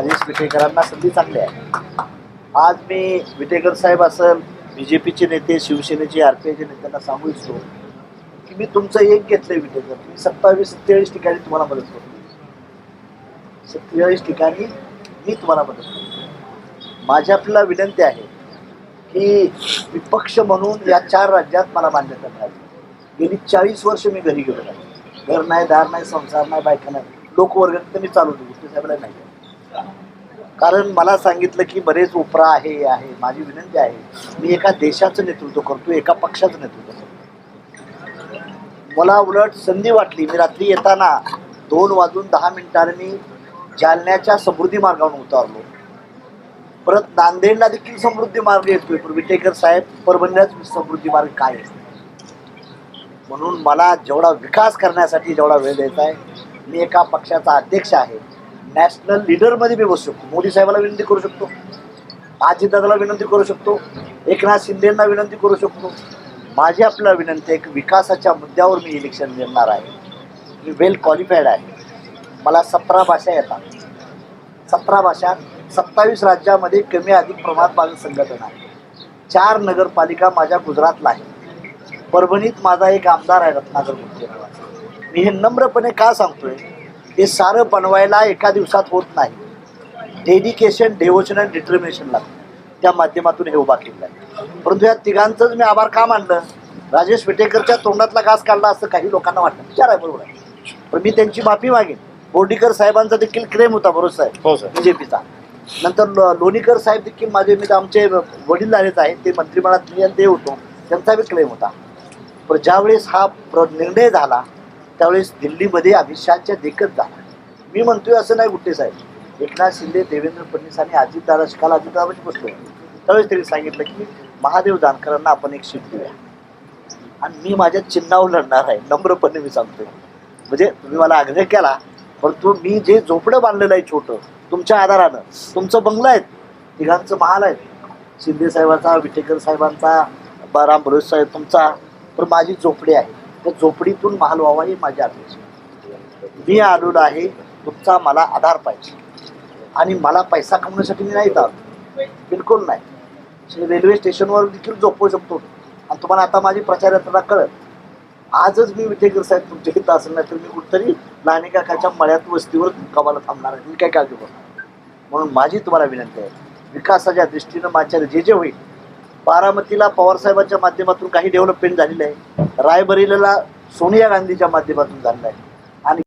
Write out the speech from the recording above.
राजेश विटेकरांना संधी चांगली आहे. आज मी विटेकर साहेब असेल बी जे पीचे नेते शिवसेनेचे आर पी आयचे नेत्यांना सांगू इच्छितो की मी तुमचं एक घेतलंय विटेकर. मी सत्तावीस सत्तेचाळीस ठिकाणी तुम्हाला मदत करतो. सत्तेचाळीस ठिकाणी मी तुम्हाला मदत करतो. माझी आपल्याला विनंती आहे की विपक्ष म्हणून या चार राज्यात मला मान्यता मिळाली. गेली चाळीस वर्ष मी घरी गेलो नाही. घर नाही दार नाही संसार नाही बायका नाही. लोकवर्ग तर मी चालू गोष्टी साहेबला नाही कारण मला सांगितलं की बरेच उपरा आहे आहे. माझी विनंती आहे. मी एका देशाचं नेतृत्व करतो एका पक्षाचं नेतृत्व करतो मला उलट संधी वाटली. मी रात्री येताना दोन वाजून दहा मिनिटांनी मी जालन्याच्या समृद्धी मार्गावरून उतारलो. परत नांदेडला देखील समृद्धी मार्ग येतोय. विटेकर साहेब परभणीलाच समृद्धी मार्ग काय असतो म्हणून मला जेवढा विकास करण्यासाठी जेवढा वेळ द्यायचा आहे मी एका पक्षाचा अध्यक्ष आहे. नॅशनल लीडरमध्ये मी बसू शकतो. मोदी साहेबाला विनंती करू शकतो. अजितदादाला विनंती करू शकतो. एकनाथ शिंदेंना विनंती करू शकतो. माझी आपल्याला विनंती आहे की विकासाच्या मुद्द्यावर मी इलेक्शन लढणार आहे. मी वेल क्वालिफाईड आहे. मला सतरा भाषा येतात. सतरा भाषा सत्तावीस राज्यामध्ये कमी अधिक प्रमाणात माझं संघटन आहे. चार नगरपालिका माझ्या गुजरातला आहे परभणीत माझा एक आमदार आहे रत्नाकर मुंडे मी हे नम्रपणे का सांगतोय? हे सारं बनवायला एका दिवसात होत नाही. डेडिकेशन डेवोशन आणि डिटर्मिनेशन लागतं. त्या माध्यमातून हे उभा केलं आहे. परंतु या तिघांचंच मी आभार का मानलं? राजेश विटेकरच्या तोंडातला घास काढला असं काही लोकांना वाटतं. विचार आहे बरोबर आहे. पण मी त्यांची माफी मागेन. बोर्डीकर साहेबांचा देखील क्लेम होता बरोबर साहेब हो सर. बीजेपीचा. नंतर लोणीकर साहेब देखील माझे मी आमचे वडील झालेच आहेत. ते मंत्रिमंडळात मी ते होतो. त्यांचा बी क्लेम होता. पण ज्यावेळेस हा प्र निर्णय झाला त्यावेळेस दिल्लीमध्ये अमित शहाच्या देखत झाला मी म्हणतोय असं नाही गुट्टे साहेब. एकनाथ शिंदे देवेंद्र फडणवीस आणि अजितदादा काल अजितदादाची बसलो त्यावेळेस त्यांनी सांगितलं की महादेव जानकरांना आपण एक सीट देऊया. आणि मी माझ्या चिन्हावर लढणार आहे नम्रपणे मी सांगतोय. म्हणजे तुम्ही मला आग्रह केला परंतु मी जे झोपडं बांधलेलं आहे छोटं तुमच्या आधारानं तुमचं बंगला आहेत तिघांचं महाल आहेत शिंदे साहेबांचा विटेकर साहेबांचा ब- राम भरोस साहेब तुमचा पण माझी झोपडी आहे. त्या झोपडीतून महाल व्हावा ही माझी अपेक्षा मी आलेलो आहे तुमचा मला आधार पाहिजे. आणि मला पैसा कमवण्यासाठी मी नाही जात. बिलकुल नाही. रेल्वे स्टेशनवर देखील झोपवू शकतो. आणि तुम्हाला आता माझी प्रचार यात्रा कळत आजच मी विटेकर साहेब तुमच्या इथं असेल नाही तर मी कुठतरी लहानी काकाच्या मळ्यात वस्तीवर कमाला थांबणार आहे. मी काय काळजी करणार? म्हणून माझी तुम्हाला विनंती आहे. विकासाच्या दृष्टीनं माझ्या जे जे होईल बारामतीला पवारसाहेबांच्या माध्यमातून काही डेव्हलपमेंट झालेलं आहे. रायबरेलीला सोनिया गांधीच्या माध्यमातून झालेलं आहे.